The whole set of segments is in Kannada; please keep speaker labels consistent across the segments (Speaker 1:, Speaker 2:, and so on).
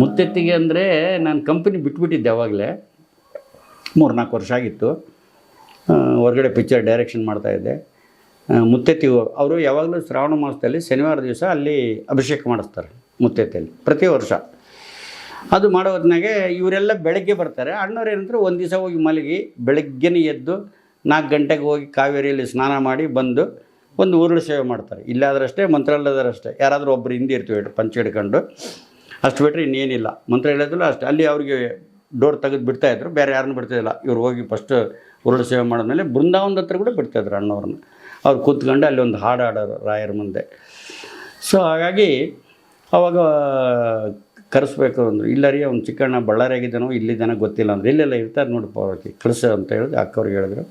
Speaker 1: ಮುತ್ತೆತ್ತಿಗೆ ಅಂದರೆ ನಾನು ಕಂಪನಿ ಬಿಟ್ಬಿಟ್ಟಿದ್ದೆ ಮೂರು ನಾಲ್ಕು ವರ್ಷ ಆಗಿತ್ತು. ಹೊರಗಡೆ ಪಿಕ್ಚರ್ ಡೈರೆಕ್ಷನ್ ಮಾಡ್ತಾಯಿದ್ದೆ ಮುತ್ತೆತ್ತಿ ಅವರು ಯಾವಾಗಲೂ ಶ್ರಾವಣ ಮಾಸದಲ್ಲಿ ಶನಿವಾರ ದಿವಸ ಅಲ್ಲಿ ಅಭಿಷೇಕ ಮಾಡಿಸ್ತಾರೆ ಮುತ್ತೆತ್ತಿಯಲ್ಲಿ ಪ್ರತಿ ವರ್ಷ. ಅದು ಮಾಡೋ ಹೊತ್ತಿನಾಗೆ ಇವರೆಲ್ಲ ಬೆಳಗ್ಗೆ ಬರ್ತಾರೆ. ಅಣ್ಣವ್ರು ಏನಂದ್ರೆ ಒಂದು ದಿವಸ ಹೋಗಿ ಮಲಗಿ ಬೆಳಗ್ಗೆನೇ ಎದ್ದು ನಾಲ್ಕು ಗಂಟೆಗೆ ಹೋಗಿ ಕಾವೇರಿಯಲ್ಲಿ ಸ್ನಾನ ಮಾಡಿ ಬಂದು ಒಂದು ಊರುಳು ಸೇವೆ ಮಾಡ್ತಾರೆ. ಇಲ್ಲಾದ್ರಷ್ಟೇ, ಮಂತ್ರಾಲಯದರಷ್ಟೇ. ಯಾರಾದರೂ ಒಬ್ಬರು ಹಿಂದಿರ್ತೀವಿ ಪಂಚ ಹಿಡ್ಕೊಂಡು. ಅಷ್ಟು ಬಿಟ್ಟರೆ ಇನ್ನೇನಿಲ್ಲ. ಮಂತ್ರ ಹೇಳಿದ್ರು ಅಷ್ಟು. ಅಲ್ಲಿ ಅವ್ರಿಗೆ ಡೋರ್ ತೆಗೆದು ಬಿಡ್ತಾಯಿದ್ರು ಬೇರೆ ಯಾರನ್ನೂ ಬಿಡ್ತಾಯಿಲ್ಲ ಇವ್ರು ಹೋಗಿ ಫಸ್ಟ್ ಉರುಳು ಸೇವೆ ಮಾಡಿದ್ಮೇಲೆ ಬೃಂದಾವನದ ಹತ್ರ ಕೂಡ ಬಿಡ್ತಾಯಿದ್ರು ಅಣ್ಣವ್ರನ್ನ. ಅವ್ರು ಕೂತ್ಕೊಂಡು ಅಲ್ಲಿ ಒಂದು ಹಾಡು ಹಾಡೋರು ರಾಯರ ಮುಂದೆ. ಸೊ ಹಾಗಾಗಿ ಅವಾಗ ಕರೆಸ್ಬೇಕು ಅಂದರು. ಇಲ್ಲ ರೀ, ಅವ್ನು ಚಿಕ್ಕಣ್ಣ ಬಳ್ಳಾರಿಯಾಗಿದ್ದಾನೋ ಇಲ್ಲಿದ್ದಾನೋ ಗೊತ್ತಿಲ್ಲ ಅಂದ್ರೆ. ಇಲ್ಲೆಲ್ಲ ಇರ್ತಾರೆ ನೋಡಿ ಅವ್ರಿಗೆ ಕಳಿಸ ಅಂತ ಹೇಳಿದ್ರು. ಅಕ್ಕವ್ರಿಗೆ ಹೇಳಿದ್ರು.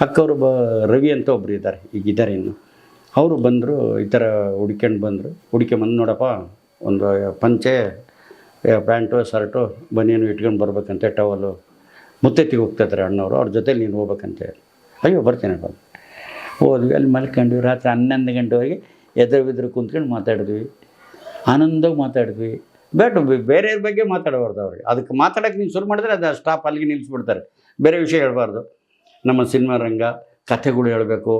Speaker 1: ಅಕ್ಕವರು ಬ, ರವಿ ಅಂತ ಒಬ್ರು ಇದ್ದಾರೆ. ಈಗ ಇದ್ದಾರೆ ಇನ್ನು. ಅವರು ಬಂದರು, ಈ ಥರ ಹುಡ್ಕೊಂಡು ಬಂದರು. ಹುಡ್ಕೊಂಬಂದು ನೋಡಪ್ಪ ಒಂದು ಪಂಚೆ ಪ್ಯಾಂಟು, ಶರ್ಟು ಬನಿಯನ್ನು ಇಟ್ಕೊಂಡು ಬರ್ಬೇಕಂತೆ, ಟವಲು. ಮುತ್ತೈತಿಗೆ ಹೋಗ್ತಾಯಿದ್ದಾರೆ ಅಣ್ಣವರು. ಅವ್ರ ಜೊತೆಲಿ ನೀನು ಹೋಗ್ಬೇಕಂತೆ. ಅಯ್ಯೋ, ಬರ್ತೀನಿ ಬಂದು ಹೋದ್ವಿ, ಅಲ್ಲಿ ಮಲ್ಕೊಂಡ್ವಿ ರಾತ್ರಿ ಹನ್ನೊಂದು ಗಂಟೆವರೆಗೆ ಎದುರು ಬಿದ್ರು ಕುಂತ್ಕೊಂಡು ಮಾತಾಡಿದ್ವಿ. ಆನಂದವಾಗಿ ಮಾತಾಡಿದ್ವಿ. ಬೇಟ ಬೇರೆಯವ್ರ ಬಗ್ಗೆ ಮಾತಾಡಬಾರ್ದು ಅವ್ರಿಗೆ. ಅದಕ್ಕೆ ಮಾತಾಡೋಕ್ಕೆ ನೀವು ಶುರು ಮಾಡಿದ್ರೆ ಅದು ಸ್ಟಾಪ್ ಅಲ್ಲಿಗೆ ನಿಲ್ಲಿಸ್ಬಿಡ್ತಾರೆ. ಬೇರೆ ವಿಷಯ ಹೇಳ್ಬಾರ್ದು. ನಮ್ಮ ಸಿನಿಮಾ ರಂಗ ಕಥೆಗಳು ಹೇಳಬೇಕು.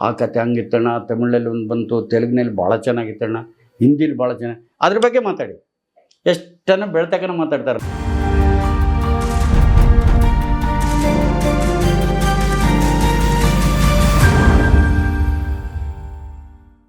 Speaker 1: ಆ ಕತೆ ಹಂಗಿತ್ತಣ್ಣ, ತಮಿಳಲ್ಲಿ ಒಂದು ಬಂತು, ತೆಲುಗಿನಲ್ಲಿ ಭಾಳ ಚೆನ್ನಾಗಿತ್ತಣ್ಣ. ಹಿಂದಿಲಿ ಭಾಳ ಜನ. ಅದ್ರ ಬಗ್ಗೆ ಮಾತಾಡಿ. ಎಷ್ಟನ್ನ ಬೆಳ್ತಕ್ಕನ ಮಾತಾಡ್ತಾರೆ.